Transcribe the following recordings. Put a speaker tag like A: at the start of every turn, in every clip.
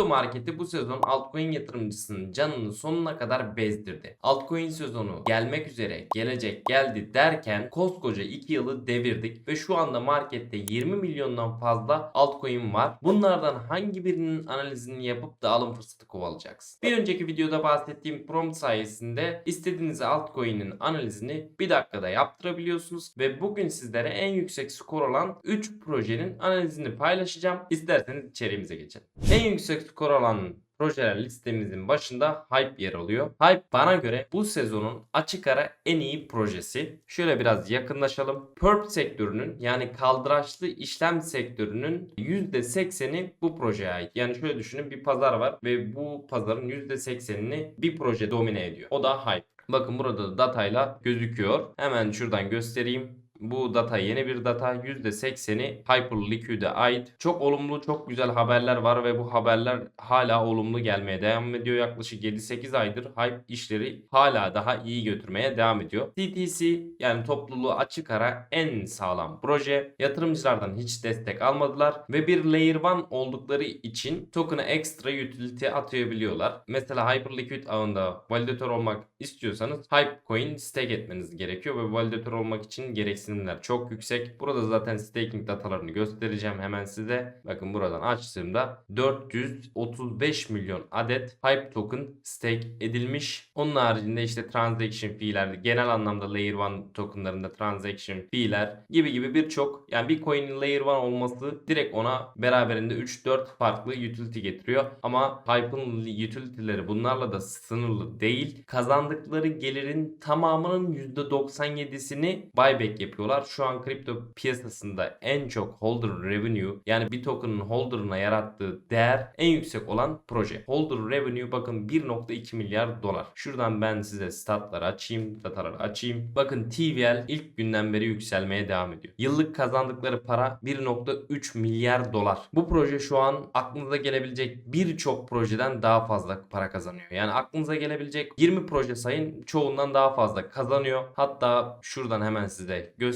A: Kripto marketi bu sezon altcoin yatırımcısının canını sonuna kadar bezdirdi. Altcoin sezonu gelmek üzere, gelecek, geldi derken koskoca 2 yılı devirdik ve şu anda markette 20 milyondan fazla altcoin var. Bunlardan hangi birinin analizini yapıp da alım fırsatı kovalayacaksın? Bir önceki videoda bahsettiğim prompt sayesinde istediğiniz altcoin'in analizini bir dakikada yaptırabiliyorsunuz ve bugün sizlere en yüksek skor olan 3 projenin analizini paylaşacağım. İsterseniz içeriğimize geçelim. En yüksek skor alan projeler listemizin başında Hype yer alıyor. Hype bana göre bu sezonun açık ara en iyi projesi. Şöyle biraz yakınlaşalım. Perp sektörünün yani kaldıraçlı işlem sektörünün %80'i bu projeye ait. Yani şöyle düşünün bir pazar var ve bu pazarın %80'ini bir proje domine ediyor. O da Hype. Bakın burada da datayla gözüküyor. Hemen şuradan göstereyim. Bu data yeni bir data. %80'i Hyperliquid'e ait. Çok olumlu, çok güzel haberler var ve bu haberler hala olumlu gelmeye devam ediyor. Yaklaşık 7-8 aydır Hype işleri hala daha iyi götürmeye devam ediyor. TTC yani topluluğu açık ara en sağlam proje. Yatırımcılardan hiç destek almadılar ve bir layer 1 oldukları için token'a ekstra utility atayabiliyorlar. Mesela Hyperliquid ağında validatör olmak istiyorsanız Hypecoin stake etmeniz gerekiyor ve validatör olmak için gereksinimler çok yüksek. Burada zaten staking datalarını göstereceğim hemen size. Bakın buradan açtığımda 435 milyon adet Hype token stake edilmiş. Onun haricinde işte transaction fee'ler, genel anlamda layer 1 tokenlarında transaction fee'ler gibi gibi birçok yani bir coin'in layer 1 olması direkt ona beraberinde 3-4 farklı utility getiriyor. Ama Hype'ın utility'leri bunlarla da sınırlı değil. Kazandıkları gelirin tamamının %97'sini buyback yapıyorlar. Şu an kripto piyasasında en çok holder revenue yani bir token'ın holder'ına yarattığı değer en yüksek olan proje. Holder revenue bakın 1.2 milyar dolar. Şuradan ben size statları açayım, dataları açayım. Bakın TVL ilk günden beri yükselmeye devam ediyor. Yıllık kazandıkları para 1.3 milyar dolar. Bu proje şu an aklınıza gelebilecek birçok projeden daha fazla para kazanıyor. Yani aklınıza gelebilecek 20 proje sayın çoğundan daha fazla kazanıyor. Hatta şuradan hemen size göstereyim.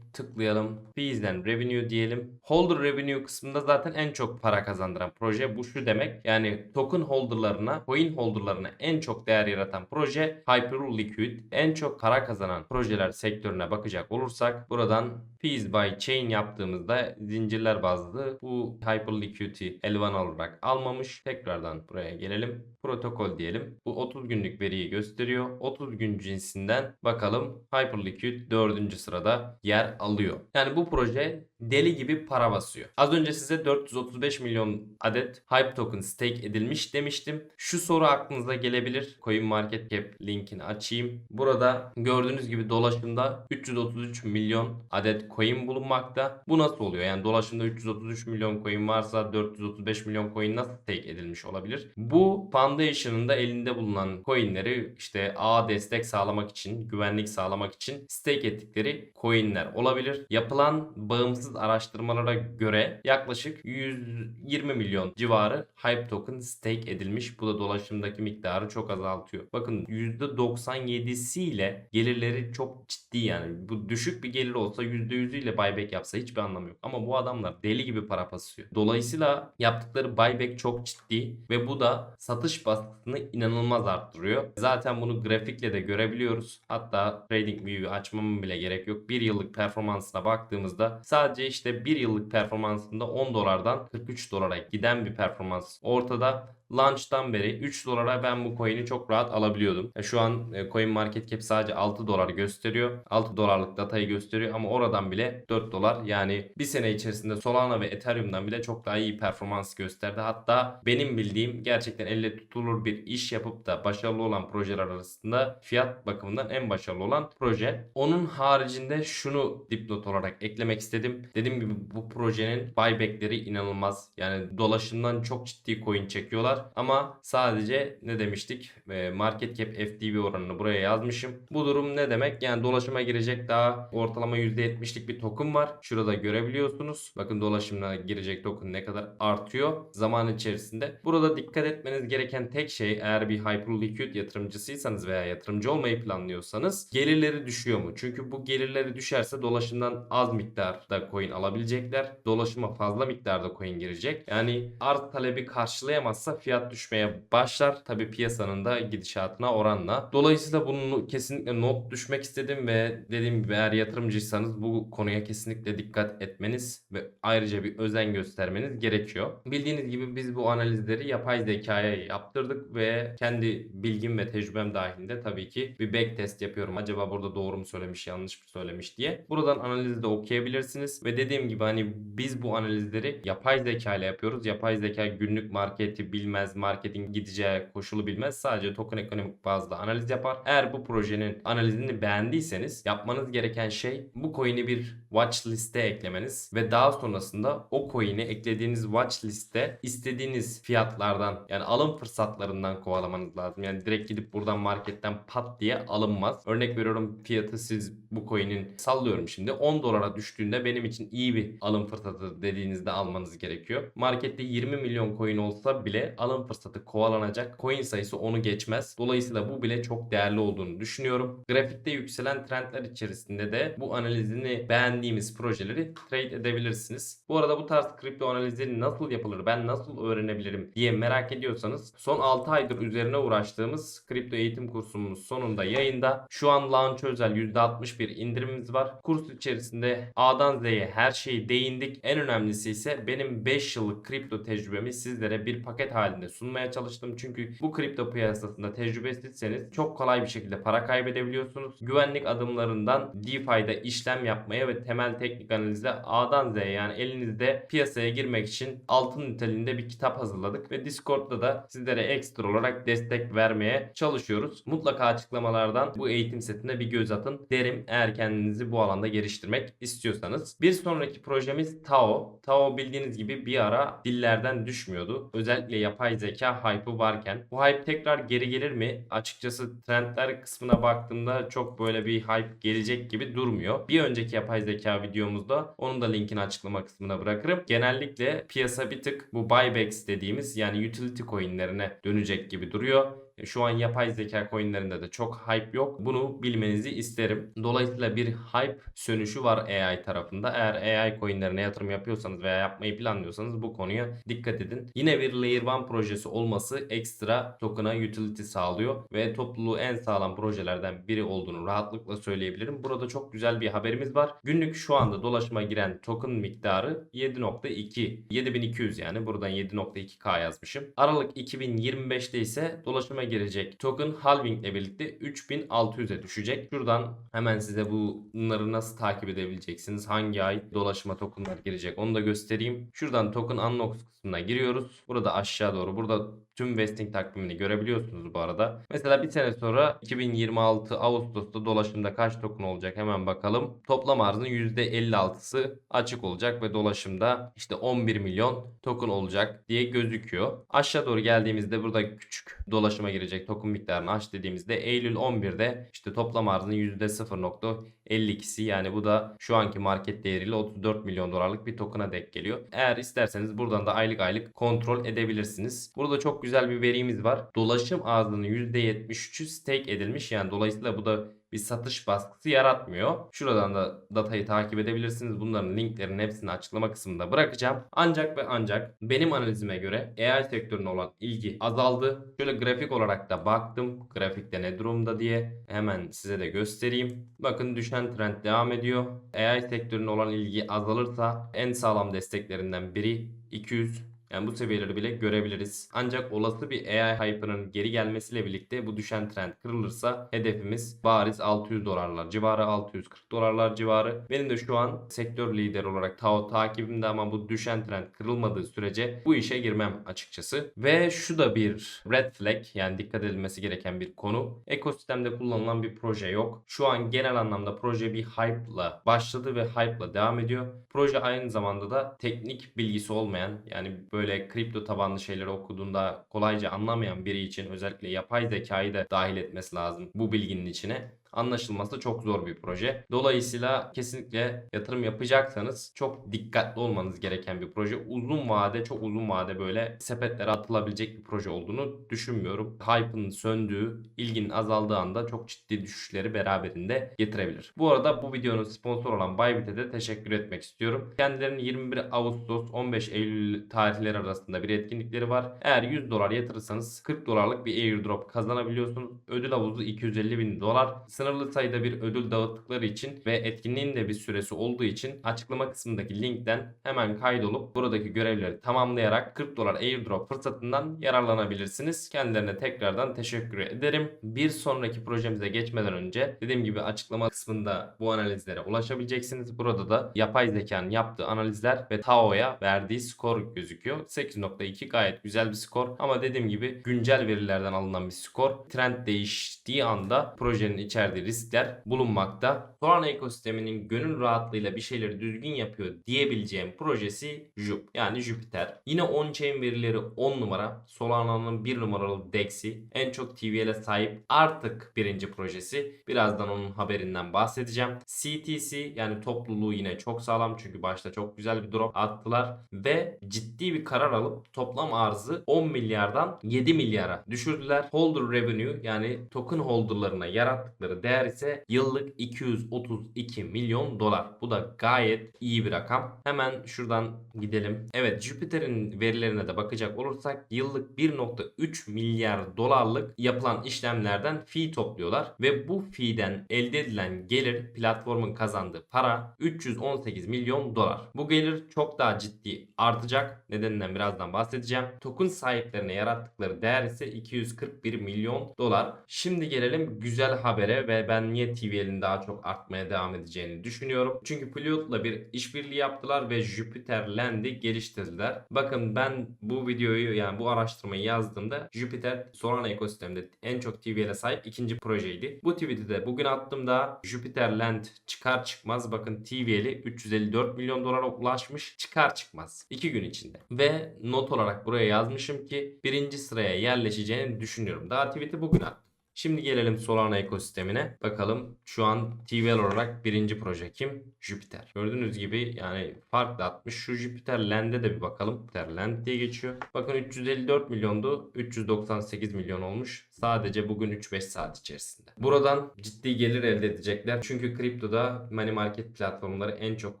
A: Tıklayalım. Fees'den revenue diyelim. Holder revenue kısmında zaten en çok para kazandıran proje. Bu şu demek. Yani token holderlarına, coin holderlarına en çok değer yaratan proje Hyperliquid. En çok para kazanan projeler sektörüne bakacak olursak buradan Fees by Chain yaptığımızda zincirler bazlı bu Hyperliquid'i elvan olarak almamış. Tekrardan buraya gelelim. Protokol diyelim. Bu 30 günlük veriyi gösteriyor. 30 gün cinsinden bakalım Hyperliquid 4. sırada yer alıyor. Yani bu proje deli gibi para basıyor. Az önce size 435 milyon adet Hype token stake edilmiş demiştim. Şu soru aklınıza gelebilir. Coin Market Cap linkini açayım. Burada gördüğünüz gibi dolaşımda 333 milyon adet coin bulunmakta. Bu nasıl oluyor? Yani dolaşımda 333 milyon coin varsa 435 milyon coin nasıl stake edilmiş olabilir? Bu Foundation'ın da elinde bulunan coinleri işte A destek sağlamak için, güvenlik sağlamak için stake ettikleri coinler olabilir. Yapılan bağımsız araştırmalara göre yaklaşık 120 milyon civarı Hype token stake edilmiş. Bu da dolaşımdaki miktarı çok azaltıyor. Bakın %97'siyle gelirleri çok ciddi yani. Bu düşük bir gelir olsa %100'üyle buyback yapsa hiçbir anlamı yok. Ama bu adamlar deli gibi para basıyor. Dolayısıyla yaptıkları buyback çok ciddi ve bu da satış baskısını inanılmaz arttırıyor. Zaten bunu grafikle de görebiliyoruz. Hatta TradingView'u açmama bile gerek yok. Bir yıllık performansına baktığımızda sadece işte bir yıllık performansında 10 dolardan 43 dolara giden bir performans ortada. Launch'tan beri 3 dolara ben bu coin'i çok rahat alabiliyordum. E, Şu an e, Coin Market Cap sadece 6 dolar gösteriyor. 6 dolarlık datayı gösteriyor ama oradan bile 4 dolar. Yani bir sene içerisinde Solana ve Ethereum'dan bile çok daha iyi performans gösterdi. Hatta benim bildiğim gerçekten elle tutulur bir iş yapıp da başarılı olan projeler arasında fiyat bakımından en başarılı olan proje. Onun haricinde şunu dipnot olarak eklemek istedim. Dediğim gibi bu projenin buyback'leri inanılmaz. Yani dolaşımdan çok ciddi coin çekiyorlar var. Ama sadece ne demiştik? E, market cap FTV oranını buraya yazmışım. Bu durum ne demek? Yani dolaşıma girecek daha ortalama %70'lik bir token var. Şurada görebiliyorsunuz. Bakın dolaşımına girecek token ne kadar artıyor zaman içerisinde. Burada dikkat etmeniz gereken tek şey eğer bir Hyperliquid yatırımcısıysanız veya yatırımcı olmayı planlıyorsanız gelirleri düşüyor mu? Çünkü bu gelirleri düşerse dolaşımdan az miktarda coin alabilecekler. Dolaşıma fazla miktarda coin girecek. Yani arz talebi karşılayamazsa fiyat düşmeye başlar. Tabi piyasanın da gidişatına oranla. Dolayısıyla bunu kesinlikle not düşmek istedim ve dediğim gibi eğer yatırımcıysanız bu konuya kesinlikle dikkat etmeniz ve ayrıca bir özen göstermeniz gerekiyor. Bildiğiniz gibi biz bu analizleri yapay zekaya yaptırdık ve kendi bilgim ve tecrübem dahilinde tabii ki bir back test yapıyorum. Acaba burada doğru mu söylemiş, yanlış mı söylemiş diye. Buradan analizi de okuyabilirsiniz ve dediğim gibi hani biz bu analizleri yapay zeka ile yapıyoruz. Yapay zeka günlük marketi bilmez, marketin gideceği koşulu bilmez. Sadece token ekonomik bazda analiz yapar. Eğer bu projenin analizini beğendiyseniz yapmanız gereken şey bu coin'i bir watch liste eklemeniz ve daha sonrasında o coin'i eklediğiniz watch liste istediğiniz fiyatlardan yani alım fırsatlarından kovalamanız lazım. Yani direkt gidip buradan marketten pat diye alınmaz. Örnek veriyorum fiyatı siz bu coin'in sallıyorum şimdi 10 dolara düştüğünde benim için iyi bir alım fırsatı dediğinizde almanız gerekiyor. Markette 20 milyon coin olsa bile alım fırsatı kovalanacak coin sayısı onu geçmez. Dolayısıyla bu bile çok değerli olduğunu düşünüyorum. Grafikte yükselen trendler içerisinde de bu analizini beğendiğimiz projeleri trade edebilirsiniz. Bu arada bu tarz kripto analizleri nasıl yapılır, ben nasıl öğrenebilirim diye merak ediyorsanız son 6 aydır üzerine uğraştığımız kripto eğitim kursumuz sonunda yayında. Şu an launch özel %61 indirimimiz var. Kurs içerisinde A'dan Z'ye her şeyi değindik. En önemlisi ise benim 5 yıllık kripto tecrübemi sizlere bir paket halinde sunmaya çalıştım. Çünkü bu kripto piyasasında tecrübesizseniz çok kolay bir şekilde para kaybedebiliyorsunuz. Güvenlik adımlarından DeFi'de işlem yapmaya ve temel teknik analize A'dan Z'ye yani elinizde piyasaya girmek için altın niteliğinde bir kitap hazırladık ve Discord'da da sizlere ekstra olarak destek vermeye çalışıyoruz. Mutlaka açıklamalardan bu eğitim setine bir göz atın derim eğer kendinizi bu alanda geliştirmek istiyorsanız. Bir sonraki projemiz Tao. Tao bildiğiniz gibi bir ara dillerden düşmüyordu. Özellikle yapay zeka hype'ı varken. Bu hype tekrar geri gelir mi? Açıkçası trendler kısmına baktığımda çok böyle bir hype gelecek gibi durmuyor. Bir önceki yapay zeka videomuzda onun da linkini açıklama kısmına bırakırım. Genellikle piyasa bir tık bu buybacks dediğimiz yani utility coinlerine dönecek gibi duruyor. Şu an yapay zeka coinlerinde de çok hype yok. Bunu bilmenizi isterim. Dolayısıyla bir hype sönüşü var AI tarafında. Eğer AI coinlerine yatırım yapıyorsanız veya yapmayı planlıyorsanız bu konuya dikkat edin. Yine bir Layer 1 projesi olması ekstra token'a utility sağlıyor ve topluluğu en sağlam projelerden biri olduğunu rahatlıkla söyleyebilirim. Burada çok güzel bir haberimiz var. Günlük şu anda dolaşıma giren token miktarı 7.2 7200 yani buradan 7.2k yazmışım. Aralık 2025'te ise dolaşıma girecek token halving ile birlikte 3600'e düşecek. Şuradan hemen size bunları nasıl takip edebileceksiniz? Hangi ay dolaşıma tokenlar girecek onu da göstereyim. Şuradan token unlock kısmına giriyoruz. Burada aşağı doğru burada tüm vesting takvimini görebiliyorsunuz bu arada. Mesela bir sene sonra 2026 Ağustos'ta dolaşımda kaç token olacak hemen bakalım. Toplam arzın %56'sı açık olacak ve dolaşımda işte 11 milyon token olacak diye gözüküyor. Aşağı doğru geldiğimizde burada küçük dolaşıma girecek token miktarını aç dediğimizde Eylül 11'de işte toplam arzın %0.52'si yani bu da şu anki market değeriyle 34 milyon dolarlık bir token'a denk geliyor. Eğer isterseniz buradan da aylık aylık kontrol edebilirsiniz. Burada çok güzel bir verimiz var. Dolaşım ağzının %73'ü stake edilmiş. Yani dolayısıyla bu da bir satış baskısı yaratmıyor. Şuradan da datayı takip edebilirsiniz. Bunların linklerini hepsini açıklama kısmında bırakacağım. Ancak ve ancak benim analizime göre AI sektörüne olan ilgi azaldı. Şöyle grafik olarak da baktım. Grafikte ne durumda diye hemen size de göstereyim. Bakın düşen trend devam ediyor. AI sektörüne olan ilgi azalırsa en sağlam desteklerinden biri 200 yani bu seviyeleri bile görebiliriz. Ancak olası bir AI hype'ının geri gelmesiyle birlikte bu düşen trend kırılırsa hedefimiz bariz 600 dolarlar civarı 640 dolarlar civarı. Benim de şu an sektör lideri olarak TAO takibimde ama bu düşen trend kırılmadığı sürece bu işe girmem açıkçası. Ve şu da bir red flag yani dikkat edilmesi gereken bir konu. Ekosistemde kullanılan bir proje yok. Şu an genel anlamda proje bir hype'la başladı ve hype'la devam ediyor. Proje aynı zamanda da teknik bilgisi olmayan yani böyle kripto tabanlı şeyleri okuduğunda kolayca anlamayan biri için özellikle yapay zekayı da dahil etmesi lazım bu bilginin içine anlaşılması çok zor bir proje. Dolayısıyla kesinlikle yatırım yapacaksanız çok dikkatli olmanız gereken bir proje. Uzun vade, çok uzun vade böyle sepetlere atılabilecek bir proje olduğunu düşünmüyorum. Hype'ın söndüğü, ilginin azaldığı anda çok ciddi düşüşleri beraberinde getirebilir. Bu arada bu videonun sponsoru olan Bybit'e de teşekkür etmek istiyorum. Kendilerinin 21 Ağustos 15 Eylül tarihleri arasında bir etkinlikleri var. Eğer 100 dolar yatırırsanız 40 dolarlık bir airdrop kazanabiliyorsunuz. Ödül havuzu 250 bin dolar. Sınırlı sayıda bir ödül dağıttıkları için ve etkinliğin de bir süresi olduğu için açıklama kısmındaki linkten hemen kaydolup buradaki görevleri tamamlayarak 40 dolar airdrop fırsatından yararlanabilirsiniz. Kendilerine tekrardan teşekkür ederim. Bir sonraki projemize geçmeden önce dediğim gibi açıklama kısmında bu analizlere ulaşabileceksiniz. Burada da yapay zekanın yaptığı analizler ve Tao'ya verdiği skor gözüküyor. 8.2 gayet güzel bir skor ama dediğim gibi güncel verilerden alınan bir skor. Trend değiştiği anda projenin içerdiği riskler bulunmakta. Solana ekosisteminin gönül rahatlığıyla bir şeyleri düzgün yapıyor diyebileceğim projesi Jup yani Jupiter. Yine on-chain verileri 10 numara. Solana'nın 1 numaralı DEX'i. En çok TVL'e sahip artık birinci projesi. Birazdan onun haberinden bahsedeceğim. CTC yani topluluğu yine çok sağlam çünkü başta çok güzel bir drop attılar ve ciddi bir karar alıp toplam arzı 10 milyardan 7 milyara düşürdüler. Holder revenue yani token holderlarına yarattıkları değer ise yıllık 232 milyon dolar. Bu da gayet iyi bir rakam. Hemen şuradan gidelim. Evet Jupiter'in verilerine de bakacak olursak yıllık 1.3 milyar dolarlık yapılan işlemlerden fee topluyorlar ve bu fee'den elde edilen gelir platformun kazandığı para 318 milyon dolar. Bu gelir çok daha ciddi artacak. Nedeninden birazdan bahsedeceğim. Token sahiplerine yarattıkları değer ise 241 milyon dolar. Şimdi gelelim güzel habere ve ben niye TVL'in daha çok artmaya devam edeceğini düşünüyorum. Çünkü Pliot'la bir işbirliği yaptılar ve Jupiter Land'i geliştirdiler. Bakın ben bu videoyu yani bu araştırmayı yazdığımda Jupiter Solana ekosisteminde en çok TVL'e sahip ikinci projeydi. Bu tweet'i de bugün attığımda Jupiter Land çıkar çıkmaz bakın TVL'i 354 milyon dolara ulaşmış çıkar çıkmaz 2 gün içinde. Ve not olarak buraya yazmışım ki birinci sıraya yerleşeceğini düşünüyorum. Daha tweet'i bugün attım. Şimdi gelelim Solana ekosistemine. Bakalım şu an TVL olarak birinci proje kim? Jupiter. Gördüğünüz gibi yani farklı atmış. Şu Jupiter Land'e de bir bakalım. Jupiter Land diye geçiyor. Bakın 354 milyondu. 398 milyon olmuş. Sadece bugün 3-5 saat içerisinde. Buradan ciddi gelir elde edecekler. Çünkü kriptoda money market platformları en çok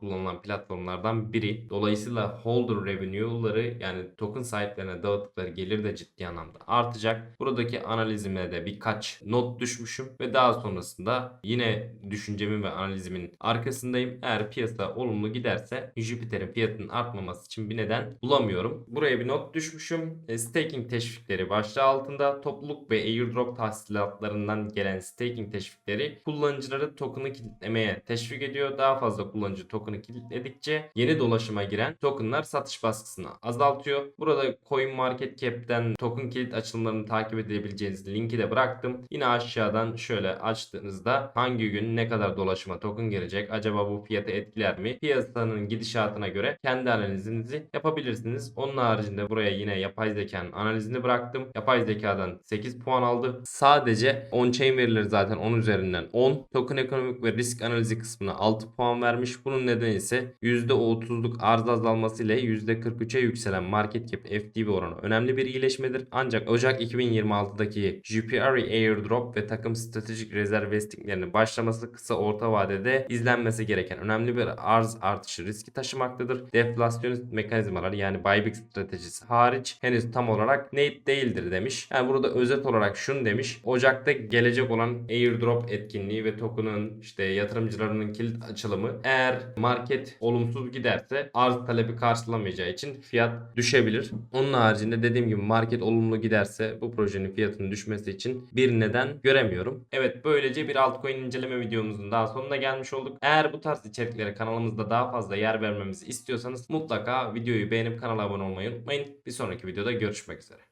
A: kullanılan platformlardan biri. Dolayısıyla holder revenue'ları yani token sahiplerine dağıttıkları gelir de ciddi anlamda artacak. Buradaki analizime de birkaç not düşmüşüm ve daha sonrasında yine düşüncemin ve analizimin arkasındayım. Eğer piyasa olumlu giderse Jupiter'in fiyatının artmaması için bir neden bulamıyorum. Buraya bir not düşmüşüm. E, staking teşvikleri başlığı altında topluluk ve airdrop tahsilatlarından gelen staking teşvikleri kullanıcıları token'ı kilitlemeye teşvik ediyor. Daha fazla kullanıcı token'ı kilitledikçe yeni dolaşıma giren token'lar satış baskısını azaltıyor. Burada CoinMarketCap'ten token kilit açılımlarını takip edebileceğiniz linki de bıraktım. Yine aşağıdan şöyle açtığınızda hangi gün ne kadar dolaşıma token gelecek? Acaba bu fiyatı etkiler mi? Piyasanın gidişatına göre kendi analizinizi yapabilirsiniz. Onun haricinde buraya yine yapay zekanın analizini bıraktım. Yapay zekadan 8 puan aldı. Sadece on-chain verileri zaten 10 üzerinden 10. Token ekonomik ve risk analizi kısmına 6 puan vermiş. Bunun nedeni ise %30'luk arz azalması ile %43'e yükselen market cap FTV oranı önemli bir iyileşmedir. Ancak Ocak 2026'daki JPR airdrop ve takım stratejik rezerv vestinglerinin başlaması kısa orta vadede izlenmesi gereken önemli bir arz artışı riski taşımaktadır. Deflasyonist mekanizmalar yani buyback stratejisi hariç henüz tam olarak net değildir demiş. Yani burada özet olarak şunu demiş. Ocak'ta gelecek olan airdrop etkinliği ve token'ın işte yatırımcılarının kilit açılımı eğer market olumsuz giderse arz talebi karşılamayacağı için fiyat düşebilir. Onun haricinde dediğim gibi market olumlu giderse bu projenin fiyatının düşmesi için bir neden göremiyorum. Evet böylece bir altcoin inceleme videomuzun daha sonuna gelmiş olduk. Eğer bu tarz içeriklere kanalımızda daha fazla yer vermemizi istiyorsanız mutlaka videoyu beğenip kanala abone olmayı unutmayın. Bir sonraki videoda görüşmek üzere.